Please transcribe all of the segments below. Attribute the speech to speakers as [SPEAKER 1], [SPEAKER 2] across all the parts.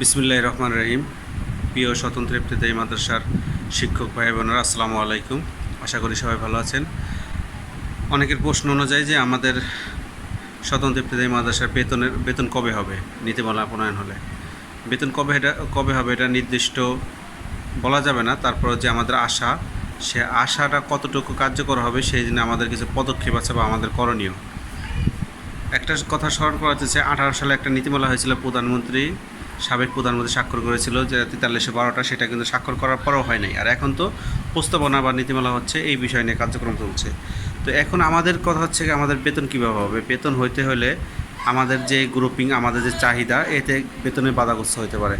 [SPEAKER 1] বিসমুল্লাহ রহমান রহিম। প্রিয় স্বতন্ত্র ইফতেদায়ী মাদ্রাসার শিক্ষক ভাই বোনেরা আসসালামু আলাইকুম। আশা করি সবাই ভালো আছেন। অনেকের প্রশ্ন অনুযায়ী যে আমাদের স্বতন্ত্র ইফতেদায়ী মাদ্রাসার বেতনের, বেতন কবে হবে? নীতিমালা প্রণয়ন হলে। বেতন কবে এটা, কবে হবে এটা নির্দিষ্ট বলা যাবে না। তারপর যে আমাদের আশা, সে আশাটা কতটুকু কার্যকর হবে সেই জন্য আমাদের কিছু পদক্ষেপ আছে বা আমাদের করণীয়। একটা কথা স্মরণ করা যাচ্ছে আঠারো সালে একটা নীতিমালা হয়েছিল প্রধানমন্ত্রী সাবেক প্রধানমন্ত্রী স্বাক্ষর করেছিল যে তেতাল্লিশে বারোটা, সেটা কিন্তু স্বাক্ষর করার পরও হয় নাই। আর এখন তো প্রস্তাবনা বা নীতিমালা হচ্ছে, এই বিষয় নিয়ে কার্যক্রম চলছে। তো এখন আমাদের কথা হচ্ছে আমাদের বেতন কীভাবে হবে? বেতন হইতে হলে আমাদের যে গ্রুপিং আমাদের যে চাহিদা, এতে বেতনে বাধাগ্রস্ত হতে পারে।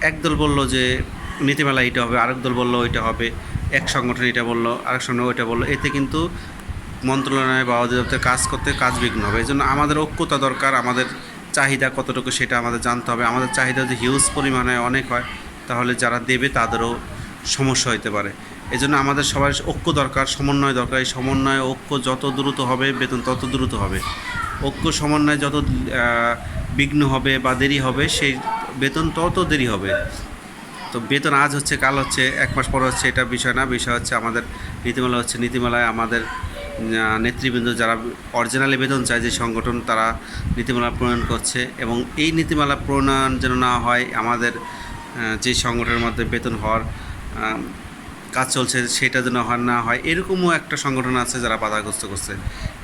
[SPEAKER 1] একদল বলল যে নীতিমালা এটা হবে, আরেক দল বলল ওইটা হবে, এক সংগঠন এটা বলল, আরেক সংগঠন ওইটা বলল। এতে কিন্তু মন্ত্রণালয় বা অধিদপ্তর কাজ করতে কাজ বিঘ্ন হবে। এই জন্য আমাদের ঐক্যতা দরকার, আমাদের চাহিদা কতটুকু সেটা আমাদের জানতে হবে। আমাদের চাহিদা যদি হিউজ পরিমাণে অনেক হয়, তাহলে যারা দেবে তাদেরও সমস্যা হতে পারে। এই জন্য আমাদের সবার ঐক্য দরকার, সমন্বয় দরকার। এই সমন্বয় ঐক্য যত দ্রুত হবে, বেতন তত দ্রুত হবে। ঐক্য সমন্বয় যত বিঘ্ন হবে বা দেরি হবে, সেই বেতন তত দেরি হবে। তো বেতন আজ হচ্ছে, কাল হচ্ছে, এক মাস পর হচ্ছে, এটা বিষয় না। বিষয় হচ্ছে আমাদের নীতিমালা হচ্ছে, নীতিমালায় আমাদের নেতৃবৃন্দ যারা অরিজিনালি বেতন চায় যে সংগঠন তারা নীতিমালা প্রণয়ন করছে এবং এই নীতিমালা প্রণয়ন যেন না হয়, আমাদের যে সংগঠনের মধ্যে বেতন হওয়ার কাজ চলছে সেটা যেন হয়, না হয়, এরকমও একটা সংগঠন আছে যারা বাধাগ্রস্ত করছে।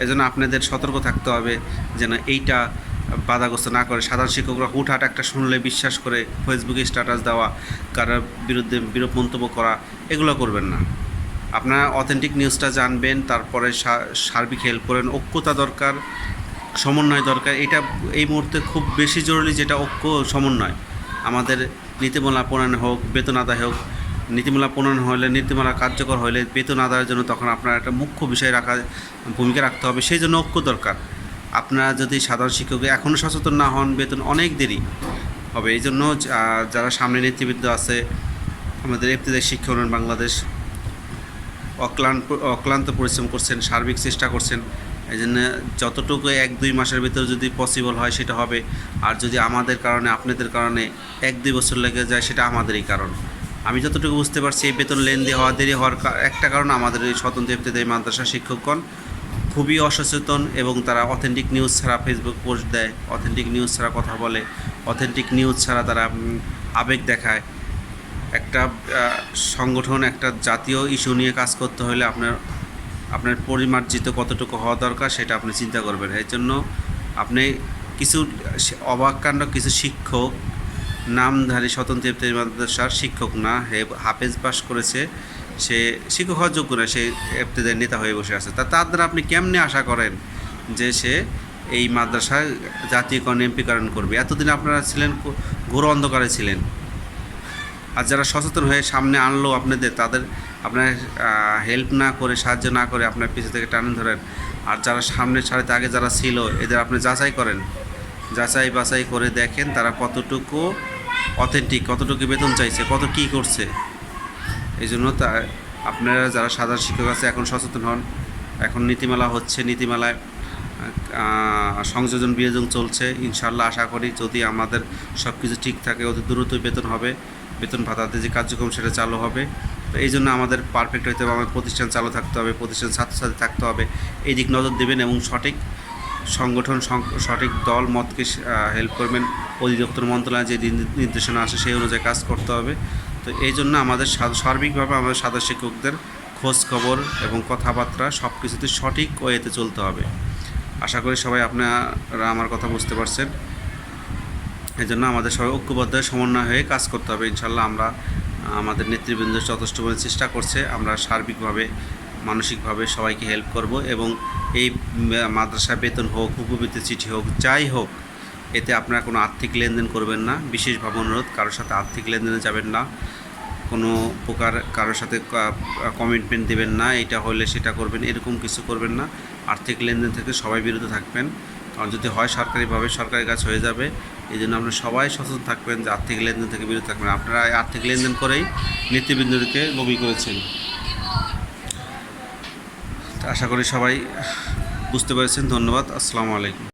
[SPEAKER 1] এজন্য আপনাদের সতর্ক থাকতে হবে যেন এইটা বাধাগ্রস্ত না করে। সাধারণ শিক্ষকরা হুটহাট একটা শুনলে বিশ্বাস করে, ফেসবুকে স্ট্যাটাস দেওয়া, কারোর বিরুদ্ধে বিরূপ মন্তব্য করা, এগুলো করবেন না। আপনারা অথেন্টিক নিউজটা জানবেন, তারপরে সার্বিক হেল্প করেন, ঐক্যতা দরকার, সমন্বয় দরকার। এটা এই মুহূর্তে খুব বেশি জরুরি যেটা ঐক্য সমন্বয়। আমাদের নীতিমালা প্রণয়ন হোক, বেতন আদায় হোক, নীতিমালা প্রণয়ন হলে, নীতিমালা কার্যকর হলে বেতন আদায়ের জন্য তখন আপনার একটা মুখ্য বিষয় রাখা, ভূমিকা রাখতে হবে, সেই জন্য ঐক্য দরকার। আপনারা যদি সাধারণ শিক্ষক এখনও সচেতন না হন, বেতন অনেক দেরি হবে। এই জন্য যারা সামনে নেতৃবৃন্দ আছে, আমাদের এফতিদের শিক্ষা উন্নয়ন বাংলাদেশ অক্লান্ত অক্লান্ত পরিশ্রম করছেন, সার্বিক চেষ্টা করছেন এই জন্য যতটুকু এক দুই মাসের ভিতরে যদি পসিবল হয় সেটা হবে। আর যদি আমাদের কারণে, আপনাদের কারণে এক দুই বছর লেগে যায় সেটা আমাদেরই কারণ। আমি যতটুকু বুঝতে পারছি, এই বেতন লেনদেন হওয়া দেরি হওয়ার একটা কারণ আমাদের এই স্বতন্ত্র ইফতেদায়ী মাদ্রাসা শিক্ষকগণ খুবই অসচেতন এবং তারা অথেন্টিক নিউজ ছাড়া ফেসবুক পোস্ট দেয় অথেন্টিক নিউজ ছাড়া কথা বলে অথেন্টিক নিউজ ছাড়া তারা আবেগ দেখায়। একটা সংগঠন, একটা জাতীয় ইস্যু নিয়ে কাজ করতে হলে আপনার আপনার পরিমার্জিত কতটুকু হওয়া দরকার সেটা আপনি চিন্তা করবেন। এর জন্য আপনি কিছু অবাক কাণ্ড, কিছু শিক্ষক, নামধারী স্বতন্ত্র মাদ্রাসার শিক্ষক না, হে হাফেজ পাস করেছে, সে শিক্ষক হওয়ার যোগ্য না, সে ইফতেদের নেতা হয়ে বসে আছে। তা তার দ্বারা আপনি কেমনে আশা করেন যে সে এই মাদ্রাসায় জাতীয়করণ, এমপিকরণ করবে? এতদিন আপনারা ছিলেন ঘোর অন্ধকারে ছিলেন। আর যারা সচেতন হয়ে সামনে আনলো আপনাদের, তাদের আপনার হেল্প না করে, সাহায্য না করে আপনার পিছু থেকে টানেন ধরেন। আর যারা সামনের সারিতে আগে যারা ছিল, এদের আপনি যাচাই করেন। যাচাই বাছাই করে দেখেন তারা কতটুকু অথেন্টিক কতটুকু বেতন চাইছে, কত কী করছে। এই জন্য তা, আপনারা যারা সাধারণ শিক্ষক আছে, এখন সচেতন হন। এখন নীতিমালা হচ্ছে, নীতিমালায় সংযোজন বিয়োজন চলছে। ইনশাল্লাহ আশা করি যদি আমাদের সব কিছু ঠিক থাকে, অতি দ্রুতই বেতন হবে। বেতন ভাতাতে যে কার্যক্রম সেটা চালু হবে। তো এই জন্য আমাদের পারফেক্ট হইতে হবে, আমাদের প্রতিষ্ঠান চালু থাকতে হবে, প্রতিষ্ঠান ছাত্রছাত্রী থাকতে হবে। এই দিক নজর দেবেন এবং সঠিক সংগঠন সঠিক দল, মতকে হেল্প করবেন। অধিদপ্তর মন্ত্রণালয় যে নির্দেশনা আসে সেই অনুযায়ী কাজ করতে হবে। তো এই জন্য আমাদের সার্বিকভাবে আমাদের সাধারণ শিক্ষকদের খোঁজ খবর এবং কথাবার্তা সব কিছুতে সঠিক ওয়েতে চলতে হবে। আশা করি সবাই আপনারা আমার কথা বুঝতে পারছেন। এই জন্য আমাদের সবাই ঐক্যবদ্ধ, সমন্বয় হয়ে কাজ করতে হবে। ইনশাল্লাহ আমরা, আমাদের নেতৃবৃন্দ যথেষ্ট চেষ্টা করছে। আমরা সার্বিকভাবে, মানসিকভাবে সবাইকে হেল্প করব এবং এই মাদ্রাসা বেতন হোক উপবৃত্তি চিঠি হোক, যাই হোক, এতে আপনারা কোনো আর্থিক লেনদেন করবেন না। বিশেষভাবে অনুরোধ, কারোর সাথে আর্থিক লেনদেনে যাবেন না। কোনো প্রকার কারোর সাথে কমিটমেন্ট দেবেন না। এটা হলে সেটা করবেন, এরকম কিছু করবেন না। আর্থিক লেনদেন থেকে সবাই বিরত থাকবেন। কারণ যদি হয় সরকারিভাবে সরকারি কাজ হয়ে যাবে। এই জন্য আপনারা সবাই সচেতন থাকবেন যে আর্থিক লেনদেন থেকে বিরত থাকবেন। আপনারা আর্থিক লেনদেন করেই নেতৃবৃন্দকে লবি করেছেন। আশা করি সবাই বুঝতে পেরেছেন। ধন্যবাদ। আসসালামু আলাইকুম।